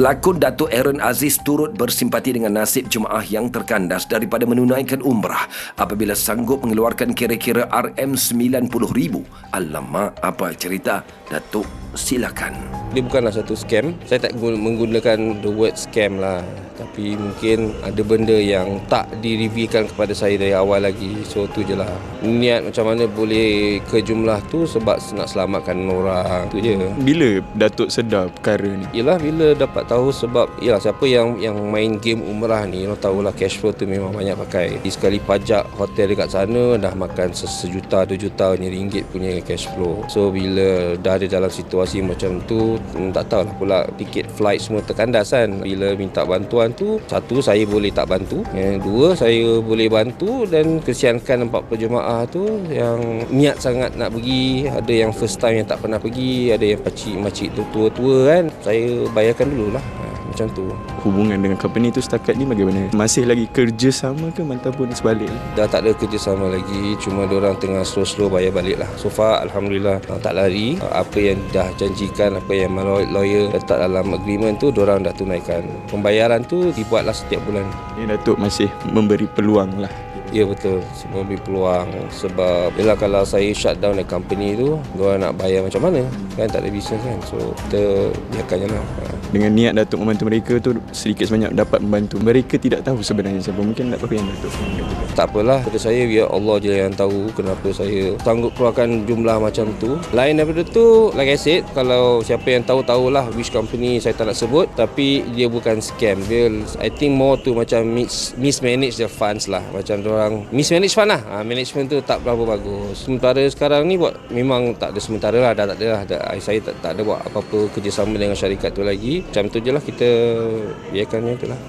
Pelakon Datuk Aaron Aziz turut bersimpati dengan nasib jemaah yang terkandas daripada menunaikan umrah apabila sanggup mengeluarkan kira-kira RM90,000. Alamak, apa cerita? Datuk, silakan. Dia bukanlah satu scam. Saya tak guna- menggunakan the word scam lah. Tapi mungkin ada benda yang tak direvealkan kepada saya dari awal lagi. So tu je lah. Niat macam mana boleh ke jumlah tu sebab nak selamatkan orang. Tu je. Bila Datuk sedar perkara ni? Yelah bila dapat tahu sebab Yelah siapa yang yang main game umrah ni Orang tahulah cash flow tu memang banyak pakai Di sekali pajak hotel dekat sana Dah makan se- sejuta dua juta punya ringgit punya cash flow So bila dah ada dalam situasi macam tu hmm, Tak tahulah pula tiket flight semua terkandas kan. Bila minta bantuan tu Satu saya boleh tak bantu Yang dua saya boleh bantu Dan kesiankan nampak penjemaah tu Yang niat sangat nak pergi. Ada yang first time yang tak pernah pergi Ada yang pakcik-makcik tua-tua kan. Saya bayarkan dululah Macam tu Hubungan dengan company tu setakat ni bagaimana? Masih lagi kerja sama ke ataupun sebaliknya? Dah tak ada kerjasama lagi Cuma orang tengah slow-slow bayar balik lah So far Alhamdulillah ah, tak lari Apa yang dah janjikan Apa yang law- lawyer letak dalam agreement tu orang dah tunaikan Pembayaran tu dibuatlah setiap bulan Ni Datuk masih memberi peluang lah. Ya betul Semua beri peluang Sebab Yelah kalau saya shut down the company tu Diorang nak bayar macam mana Kan tak ada bisnes kan So kita biarkan je lah. Dengan niat Datuk membantu mereka tu sedikit sebanyak dapat membantu. Mereka tidak tahu sebenarnya siapa. Mungkin tak apa yang Datuk Tak apalah. Pada saya biar Allah je yang tahu Kenapa saya sanggup keluarkan jumlah macam tu. Lain daripada tu Like I said Kalau siapa yang tahu tahulah Which company saya tak nak sebut. Tapi dia bukan scam. Dia I think more tu macam mis, Mismanage the funds lah. Macam orang Mismanage fund lah. Ha, Management tu tak berapa bagus. Sementara sekarang ni buat Memang tak ada sementara lah. Dah tak ada lah. Dah, Saya tak, tak ada buat apa-apa Kerjasama dengan syarikat tu lagi Macam tu je lah kita Biarkan macam tu lah